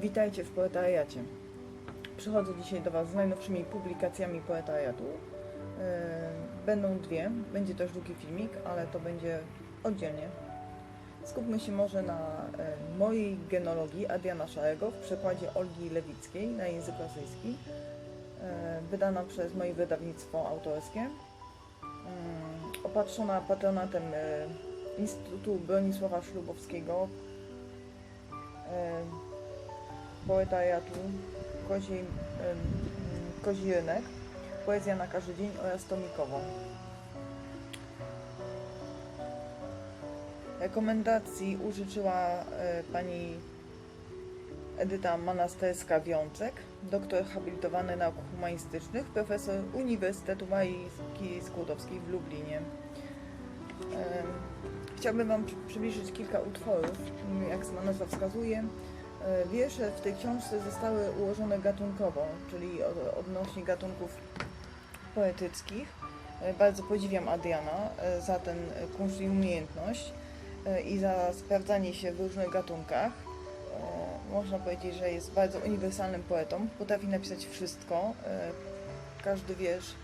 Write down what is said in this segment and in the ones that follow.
Witajcie w Poetariacie. Przychodzę dzisiaj do Was z najnowszymi publikacjami Poetariatu. Yy, Będą dwie, będzie też długi filmik, ale to będzie oddzielnie. Skupmy się może na e, mojej genologii Adriana Szarego w przekładzie Olgi Lewickiej na język rosyjski, e, wydana przez moje wydawnictwo autorskie, opatrzona patronatem e, Instytutu Bronisława Szlubowskiego, e, poetariatu Kozi, Kozi Rynek, Poezja na każdy dzień oraz tomikową. Rekomendacji użyczyła e, pani Edyta Manasterska-Wiącek, doktor habilitowany nauk humanistycznych, profesor Uniwersytetu Marii Skłodowskiej w Lublinie. Em, Chciałabym Wam przy- przybliżyć kilka utworów, jak sama nazwa wskazuje. E, Wiersze w tej książce zostały ułożone gatunkowo, czyli od- odnośnie gatunków poetyckich. E, Bardzo podziwiam Adriana e, za ten kunszt i umiejętność i za sprawdzanie się w różnych gatunkach. Można powiedzieć, że jest bardzo uniwersalnym poetą. Potrafi napisać wszystko. Każdy wiersz.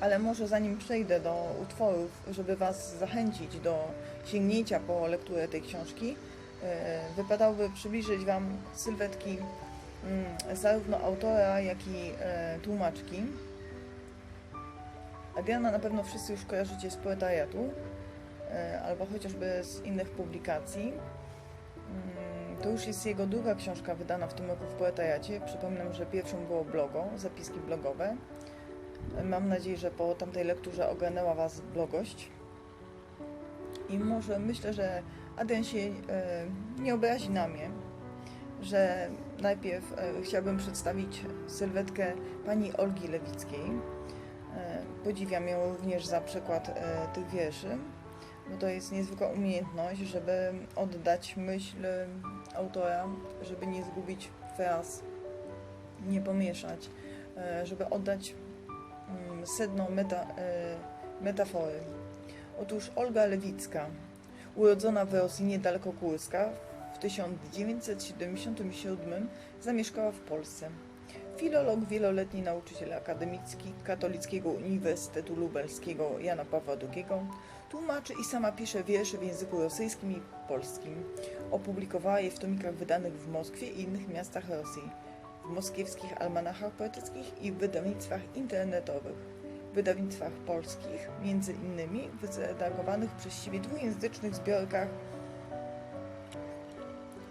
Ale może zanim przejdę do utworów, żeby Was zachęcić do sięgnięcia po lekturę tej książki, e, wypadałoby przybliżyć Wam sylwetki mm, zarówno autora, jak i e, tłumaczki. Adriana na pewno wszyscy już kojarzycie z poetariatu, e, albo chociażby z innych publikacji. Mm, To już jest jego druga książka wydana w tym roku w poetariacie. Przypominam, że pierwszą było blogo, zapiski blogowe. Mam nadzieję, że po tamtej lekturze ogarnęła Was blogość. I może myślę, że Adrian się e, nie obrazi na mnie, że najpierw e, chciałabym przedstawić sylwetkę pani Olgi Lewickiej. E, podziwiam ją również za przykład tych wierszy, bo to jest niezwykła umiejętność, żeby oddać myśl autora, żeby nie zgubić fraz, nie pomieszać, żeby oddać sedno meta, e, metafory. Otóż Olga Lewicka, urodzona w Rosji niedaleko Kurska, w 1977 zamieszkała w Polsce. Filolog, wieloletni nauczyciel akademicki Katolickiego Uniwersytetu Lubelskiego Jana Pawła II, tłumaczy i sama pisze wiersze w języku rosyjskim i polskim. Opublikowała je w tomikach wydanych w Moskwie i innych miastach Rosji, w moskiewskich almanachach poetyckich i w wydawnictwach internetowych. W wydawnictwach polskich, między innymi w zredagowanych przez siebie dwujęzycznych zbiorkach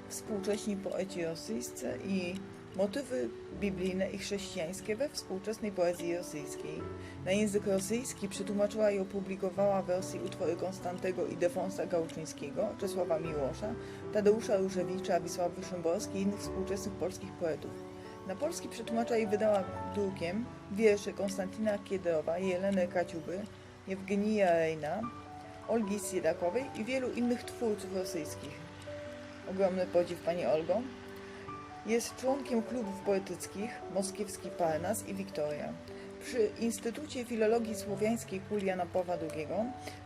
Współcześni poeci rosyjscy i motywy biblijne i chrześcijańskie we współczesnej poezji rosyjskiej. Na język rosyjski przetłumaczyła i opublikowała w Rosji utwory Konstantego i Defonsa Gałczyńskiego, Czesława Miłosza, Tadeusza Różewicza, Wisławy Szymborskiej i innych współczesnych polskich poetów. Na polski przetłumacza i wydała drukiem wiersze Konstantina Kiedrowa, Jeleny Kaciuby, Jewgenija Rejna, Olgi Siedakowej i wielu innych twórców rosyjskich. Ogromny podziw Pani Olgo. Jest członkiem klubów poetyckich Moskiewski Parnas i Wiktoria. Przy Instytucie Filologii Słowiańskiej kuli Jana Pawła II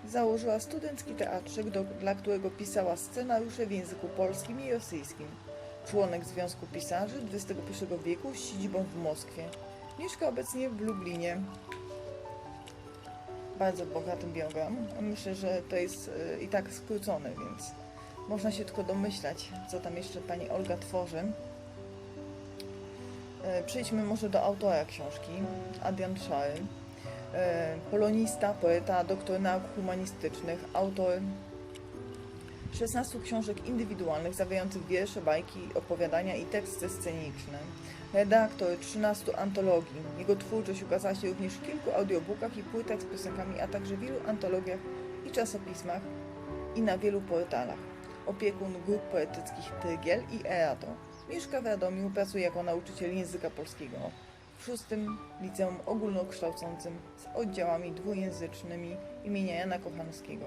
założyła studencki teatrzyk, do, dla którego pisała scenariusze w języku polskim i rosyjskim. Członek Związku Pisarzy XXI wieku z siedzibą w Moskwie. Mieszka obecnie w Lublinie. Bardzo bogaty biogram. Myślę, że to jest y, i tak skrócony, więc można się tylko domyślać, co tam jeszcze pani Olga tworzy. E, Przejdźmy może do autora książki, Adrian Szary. E, Polonista, poeta, doktor nauk humanistycznych, autor 16 książek indywidualnych zawierających wiersze, bajki, opowiadania i teksty sceniczne. Redaktor 13 antologii. Jego twórczość ukazała się również w kilku audiobookach i płytach z piosenkami, a także wielu antologiach i czasopismach i na wielu portalach opiekun grup poetyckich Tygiel i Erato. Mieszka w Radomiu, pracuje jako nauczyciel języka polskiego w szóstym liceum ogólnokształcącym z oddziałami dwujęzycznymi imienia Jana Kochanowskiego.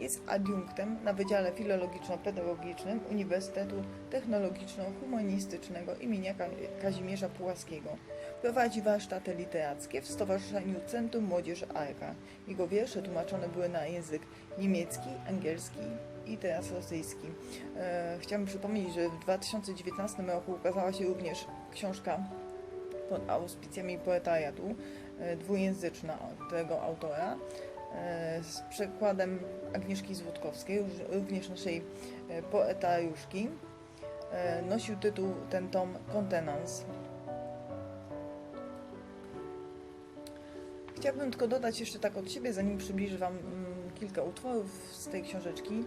Jest adiunktem na Wydziale Filologiczno-Pedagogicznym Uniwersytetu Technologiczno-Humanistycznego imienia Ka- Kazimierza Pułaskiego. Prowadzi warsztaty literackie w Stowarzyszeniu Centrum Młodzieży Arka. Jego wiersze tłumaczone były na język niemiecki, angielski i teraz rosyjski. E, przypomnieć, że w 2019 roku ukazała się również książka pod auspicjami poetariatu, e, dwujęzyczna tego autora, e, z przekładem Agnieszki Złotkowskiej, również naszej e, poetariuszki. E, Nosił tytuł ten tom Kontenans. Chciałabym tylko dodać jeszcze tak od siebie, zanim przybliżę Wam mm, kilka utworów z tej książeczki,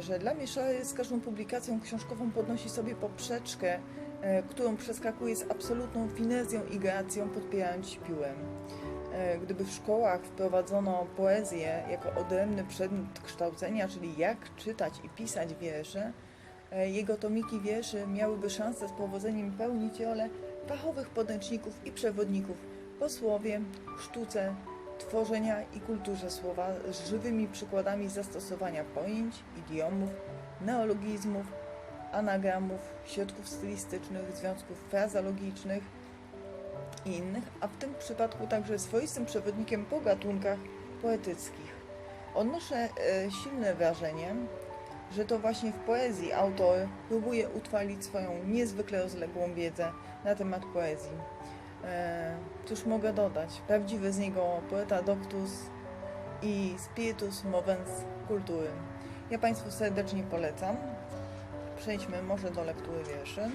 że dla mnie z każdą publikacją książkową podnosi sobie poprzeczkę, którą przeskakuje z absolutną finezją i gracją, podpierając piórem. E, Gdyby w szkołach wprowadzono poezję jako odrębny przedmiot kształcenia, czyli jak czytać i pisać wiersze, e, jego tomiki wierszy miałyby szansę z powodzeniem pełnić rolę fachowych podręczników i przewodników po słowie, sztuce, tworzenia i kulturze słowa z żywymi przykładami zastosowania pojęć, idiomów, neologizmów, anagramów, środków stylistycznych, związków frazologicznych i innych, a w tym przypadku także swoistym przewodnikiem po gatunkach poetyckich. Odnoszę e, silne wrażenie, że to właśnie w poezji autor próbuje utrwalić swoją niezwykle rozległą wiedzę na temat poezji. E, cóż mogę dodać? Prawdziwy z niego poeta doctus i spiritus movens kultury. Ja Państwu serdecznie polecam. Przejdźmy może do lektury wierszy.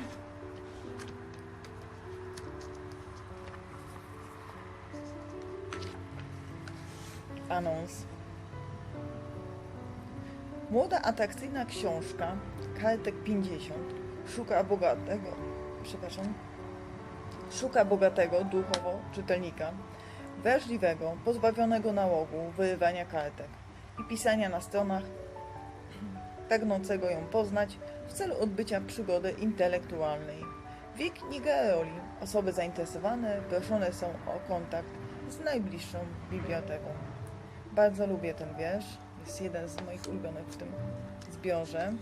Anons. Młoda, atrakcyjna książka, kartek 50, szuka bogatego, przepraszam, szuka bogatego duchowo czytelnika, wrażliwego, pozbawionego nałogu, wyrywania kartek i pisania na stronach, pragnącego ją poznać w celu odbycia przygody intelektualnej. Wiek roli. Osoby zainteresowane proszone są o kontakt z najbliższą biblioteką. Bardzo lubię ten wiersz. Jest jeden z moich ulubionych w tym zbiorze.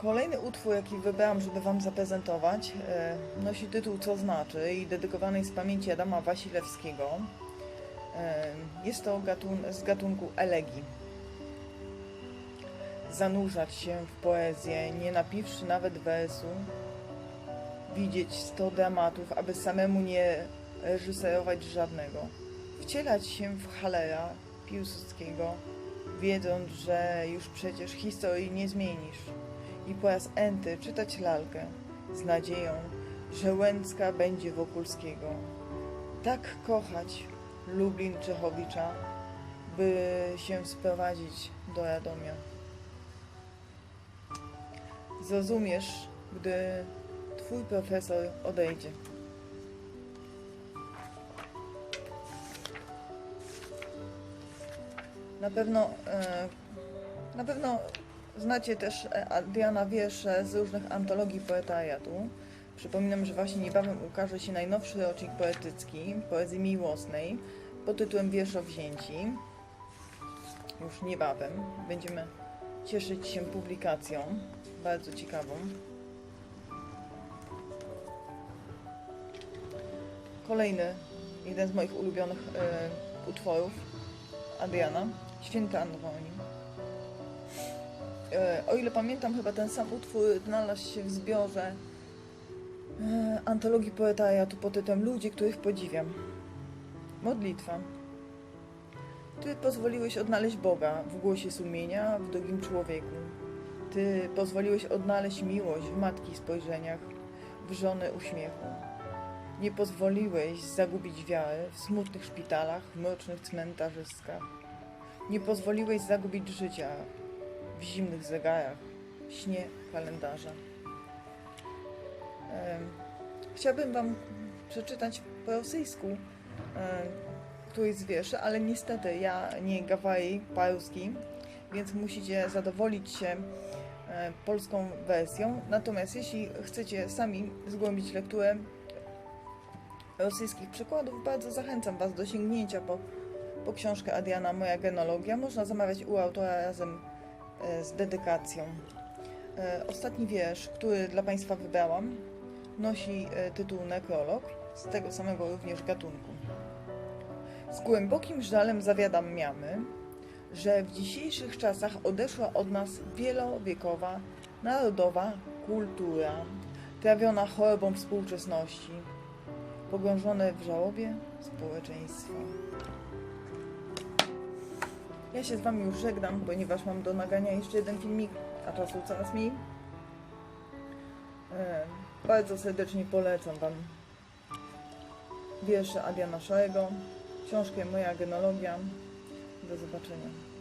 Kolejny utwór, jaki wybrałam, żeby Wam zaprezentować, e, nosi tytuł Co znaczy i dedykowany jest pamięci Adama Wasilewskiego. E, Jest to gatun z gatunku elegii. Zanurzać się w poezję, nie napiwszy nawet wersu, widzieć sto dramatów, aby samemu nie reżyserować żadnego. Wcielać się w Halera, Piłsudskiego, wiedząc, że już przecież historii nie zmienisz. I po raz enty czytać lalkę z nadzieją, że Łęcka będzie Wokulskiego. Tak kochać Lublin Czechowicza, by się sprowadzić do Radomia. Zrozumiesz, gdy twój profesor odejdzie. Na pewno, e, na pewno znacie też e, Adriana wiersze z różnych antologii poetariatu. Przypominam, że właśnie niebawem ukaże się najnowszy rocznik poetycki poezji miłosnej pod tytułem Wierszowzięci. Już niebawem będziemy cieszyć się publikacją, bardzo ciekawą. Kolejny, jeden z moich ulubionych e, utworów Adriana, Święta Antoni. E, o ile pamiętam, chyba ten sam utwór znalazł się w zbiorze e, antologii poetariatu pod tytułem których podziwiam. Modlitwa. Ty pozwoliłeś odnaleźć Boga w głosie sumienia w drugim człowieku. Ty pozwoliłeś odnaleźć miłość w matki spojrzeniach, w żony uśmiechu. Nie pozwoliłeś zagubić wiary w smutnych szpitalach, w mrocznych cmentarzystkach. Nie pozwoliłeś zagubić życia w zimnych zegarach, śnie kalendarza. Chciałabym Wam przeczytać po rosyjsku em, któryś z wierszy, ale niestety ja nie gawai paruski, więc musicie zadowolić się polską wersją. Natomiast jeśli chcecie sami zgłębić lekturę rosyjskich przykładów, bardzo zachęcam Was do sięgnięcia po, po książkę Adriana Moja genologia. Można zamawiać u autora razem z dedykacją. E, Ostatni wiersz, który dla Państwa wybrałam, nosi e, tytuł Nekrolog, z tego samego również gatunku. Z głębokim żalem zawiadamiamy, że w dzisiejszych czasach odeszła od nas wielowiekowa, narodowa kultura, trawiona chorobą współczesności, pogrążone w żałobie społeczeństwa. Ja się z Wami już żegnam, ponieważ mam do nagrania jeszcze jeden filmik, a czasu coraz mniej. E, bardzo serdecznie polecam Wam wiersze Adriana Szarego, książkę Moja genologia. Do zobaczenia.